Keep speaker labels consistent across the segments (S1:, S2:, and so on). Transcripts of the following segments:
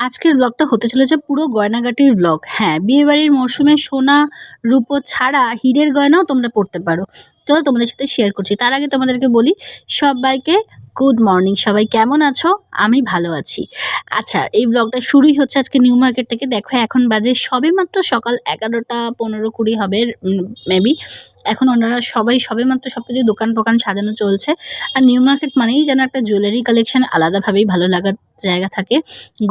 S1: আজকের ব্লগটা হতে চলেছে পুরো গয়নাগাটির ব্লগ হ্যাঁ বিয়েবাড়ির মরশুমে সোনা, রূপো ছাড়া হীরের গয়নাও তোমরা পরতে পারো। চলো তোমাদের সাথে শেয়ার করছি। তার আগে তোমাদেরকে বলি, সবাইকে গুড মর্নিং সবাই কেমন আছো? আমি ভালো আছি। আচ্ছা এই ব্লগটা শুরুই হচ্ছে আজকে নিউ মার্কেট থেকে। দেখো, এখন বাজে সবে মাত্র সকাল এগারোটা পনেরো কুড়ি হবে মেবি এখন ওনারা সবাই সবে মাত্র সব কিছু দোকান টোকান সাজানো চলছে। আর নিউ মার্কেট মানেই যেন একটা জুয়েলারি কালেকশন আলাদাভাবেই ভালো লাগার জায়গা থাকে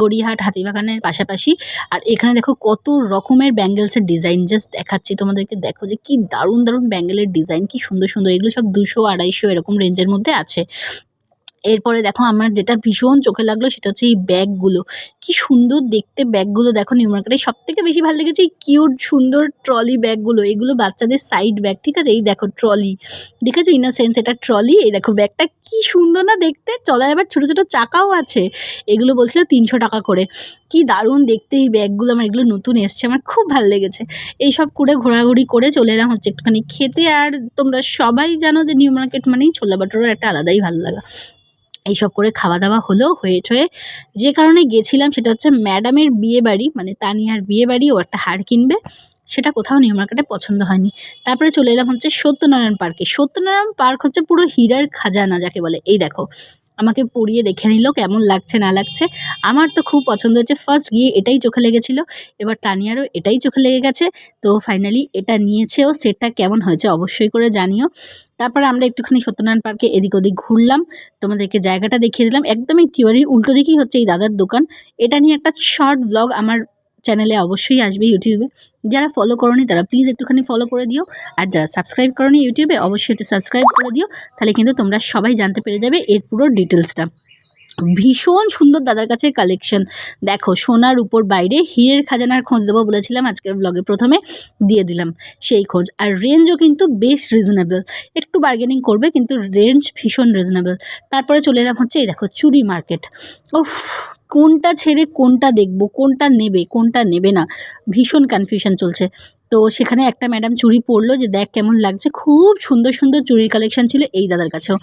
S1: গড়িয়াহাট, হাতিবাগানের পাশাপাশি। আর এখানে দেখো কত রকমের ব্যাঙ্গেলসের ডিজাইন জাস্ট দেখাচ্ছি তোমাদেরকে। দেখো যে কি দারুণ দারুণ ব্যাঙ্গেলের ডিজাইন কি সুন্দর সুন্দর। এগুলো সব দুশো, আড়াইশো এরকম রেঞ্জের মধ্যে আছে। এরপরে দেখো আমার যেটা ভীষণ চোখে লাগল সেটা হচ্ছে এই ব্যাগগুলো। কি সুন্দর দেখতে ব্যাগগুলো দেখো নিউ মার্কেটে। সব থেকে বেশি ভালো লেগেছে এই কিউট সুন্দর ট্রলি ব্যাগগুলো। এগুলো বাচ্চাদের সাইড ব্যাগ ঠিক আছে? এই দেখো ট্রলি দেখেছ? সেন্স এটা ট্রলি এই দেখো ব্যাগটা কি সুন্দর না দেখতে। চলায় আবার ছোটো ছোটো চাকাও আছে। এগুলো বলছিল তিনশো টাকা করে। কি দারুণ দেখতে এই ব্যাগগুলো। আমার এগুলো নতুন এসছে। আমার খুব ভালো লেগেছে। এইসব করে ঘোরাঘুরি করে চলে এলাম হচ্ছে একটুখানি খেতে। আর তোমরা সবাই জানো যে নিউ মার্কেট মানেই ছোলা বাটোরের একটা আলাদাই ভালো লাগা। এইসব করে খাওয়া দাওয়া হলো হয়ে ঠয়ে যে কারণে গেছিলাম সেটা হচ্ছে ম্যাডামের বিয়ে বাড়ি মানে তানিয়ার বিয়ে বাড়ি ও একটা হার কিনবে। সেটা কোথাও নিউ মার্কেটে পছন্দ হয়নি। তারপরে চলে এলাম হচ্ছে সত্যনারায়ণ পার্কে। সত্যনারায়ণ পার্ক হচ্ছে পুরো হীরার খাজানা যাকে বলে। এই দেখো আমাকে পড়িয়ে দেখে নিল কেমন লাগছে, না লাগছে। আমার তো খুব পছন্দ হয়েছে। ফার্স্ট গিয়ে এটাই চোখে লেগেছিল। এবার তানিয়ারও এটাই চোখে লেগে গেছে। তো ফাইনালি এটা নিয়েছেও সেটটা কেমন হয়েছে অবশ্যই করে জানিও। তারপরে আমরা একটুখানি সত্যনারায়ণ পার্কে এদিক ওদিক ঘুরলাম। তোমাদেরকে জায়গাটা দেখিয়ে দিলাম। একদমই থিওরির উল্টো দিকেই হচ্ছে এই দাদার দোকান। এটা নিয়ে একটা শর্ট ব্লগ আমার চ্যানেলে অবশ্যই আসবে ইউটিউবে যারা ফলো করনি, তারা প্লিজ একটুখানি ফলো করে দিও। আর যারা সাবস্ক্রাইব করনি ইউটিউবে অবশ্যই একটু সাবস্ক্রাইব করে দিও। তাহলে কিন্তু তোমরা সবাই জানতে পেরে যাবে এর পুরো ডিটেলসটা ভীষণ সুন্দর দাদার কাছে কালেকশন দেখো, সোনার উপর বাইরে হীরের খাজানার খোঁজ দেবো বলেছিলাম আজকের ব্লগে প্রথমে। দিয়ে দিলাম সেই খোঁজ। আর রেঞ্জও কিন্তু বেশ রিজনেবল একটু বার্গেনিং করবে, কিন্তু রেঞ্জ ভীষণ রিজনেবল তারপরে চলে এলাম হচ্ছে এই দেখো চুরি মার্কেট উফ কোনটা ছেড়ে কোনটা দেখব কোনটা নেবে কোনটা নেবে না। ভীষণ কনফিউশন চলছে। তো সেখানে একটা ম্যাডাম চুড়ি পরলো যে দেখ কেমন লাগছে। খুব সুন্দর সুন্দর চুড়ির কালেকশান ছিল এই দাদার কাছেও।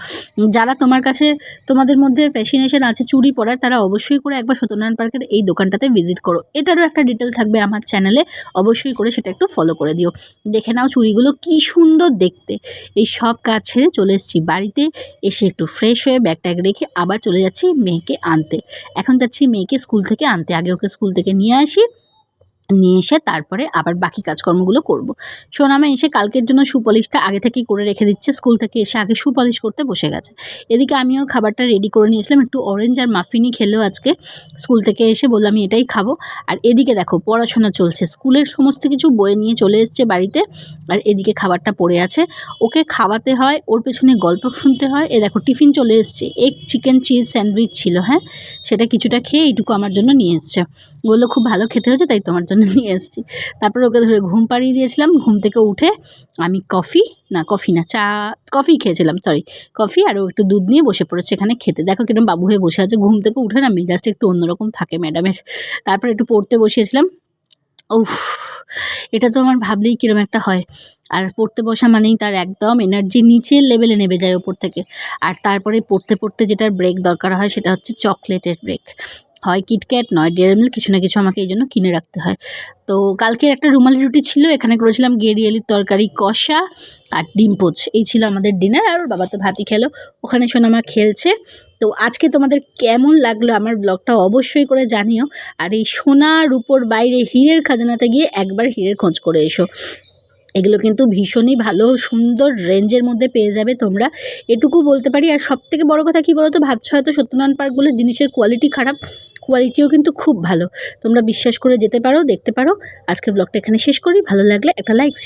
S1: যারা তোমার কাছে, তোমাদের মধ্যে ফ্যাসিনেশন আছে চুড়ি পরার, তারা অবশ্যই করে একবার সত্যনারায়ণ পার্কের এই দোকানটাতে ভিজিট করো। এটারও একটা ডিটেল থাকবে আমার চ্যানেলে অবশ্যই করে সেটা একটু ফলো করে দিও। দেখে নাও চুড়িগুলো কি সুন্দর দেখতে। এই সব কাজ ছেড়ে চলে এসেছি বাড়িতে, এসে একটু ফ্রেশ হয়ে ব্যাগ ট্যাগ রেখে আবার চলে যাচ্ছি মেয়েকে আনতে। এখন যাচ্ছি মেয়েকে স্কুল থেকে আনতে। আগে ওকে স্কুল থেকে নিয়ে আসি। নিয়ে এসে তারপরে আবার বাকি কাজকর্মগুলো করব। সোনামা এসে কালকের জন্য সুপলিশটা আগে থেকেই করে রেখে দিচ্ছে, স্কুল থেকে এসে আগে সুপলিশ করতে বসে গেছে। এদিকে আমি ওর খাবারটা রেডি করে নিয়েছিলাম, একটু অরেঞ্জ আর মাফিনি খেলেও আজকে। স্কুল থেকে এসে বললাম, আমি এটাই খাব। আর এদিকে দেখো, পড়াশোনা চলছে। স্কুলের সমস্ত কিছু বয়ে নিয়ে চলে এসছে বাড়িতে। আর এদিকে খাবারটা পড়ে আছে। ওকে খাওয়াতে হয়, ওর পেছনে গল্প শুনতে হয়। এ দেখো, টিফিন চলে এসছে। এগ, চিকেন, চিজ, স্যান্ডউইচ ছিল হ্যাঁ? সেটা কিছুটা খেয়ে এইটুকু আমার জন্য নিয়ে এসছে। বলল, খুব ভালো খেতে হয়েছে, তাই তোমার জন্য জন্য নিয়ে এসেছি। তারপরে ওকে ধরে ঘুম পাড়িয়ে দিয়েছিলাম। ঘুম থেকে উঠে আমি কফি, না কফি না, চা, কফি খেয়েছিলাম সরি কফি আর ও একটু দুধ নিয়ে বসে পড়েছে এখানে খেতে। দেখো কিরম বাবু হয়ে বসে আছে। ঘুম থেকে উঠে না মেজাজটা একটু অন্যরকম থাকে ম্যাডামের তারপর একটু পড়তে বসিয়েছিলাম। উফ, এটা তো আমার ভাবলেই কীরকম একটা হয়। আর পড়তে বসা মানেই তার একদম এনার্জি নিচের লেভেলে নেমে যায় ওপর থেকে। আর তারপরে পড়তে পড়তে যেটার ব্রেক দরকার হয় সেটা হচ্ছে চকলেটের ব্রেক হয় কিটক্যাট নয় ডেয়ারি কিছু না কিছু আমাকে এই জন্য কিনে রাখতে হয়। তো কালকে একটা রুমালি রুটি ছিল, এখানে করেছিলাম গেরিয়ালির তরকারি, কষা আর ডিম পোচ। এই ছিল আমাদের ডিনার আর ওর বাবা তো ভাতি খেলো। ওখানে সোনামা খেলছে। তো আজকে তোমাদের কেমন লাগল আমার ব্লগটা অবশ্যই করে জানিও। আর এই সোনার উপর বাইরে হীরের খাজানাতে গিয়ে একবার হীরের খোঁজ করে এসো। এগুলো কিন্তু ভীষণই ভালো, সুন্দর রেঞ্জের মধ্যে পেয়ে যাবে তোমরা। এটুকু বলতে পারি, আর সব থেকে বড়ো কথা কী বলো তো ভাবছ হয়তো সত্যনারায়ণ পার্কগুলো জিনিসের কোয়ালিটি খারাপ কোয়ালিটিও কিন্তু খুব ভালো। তোমরা বিশ্বাস করে যেতে পারো, দেখতে পারো। আজকে ব্লগটা এখানে শেষ করি। ভালো লাগলে একটা লাইক শেয়ার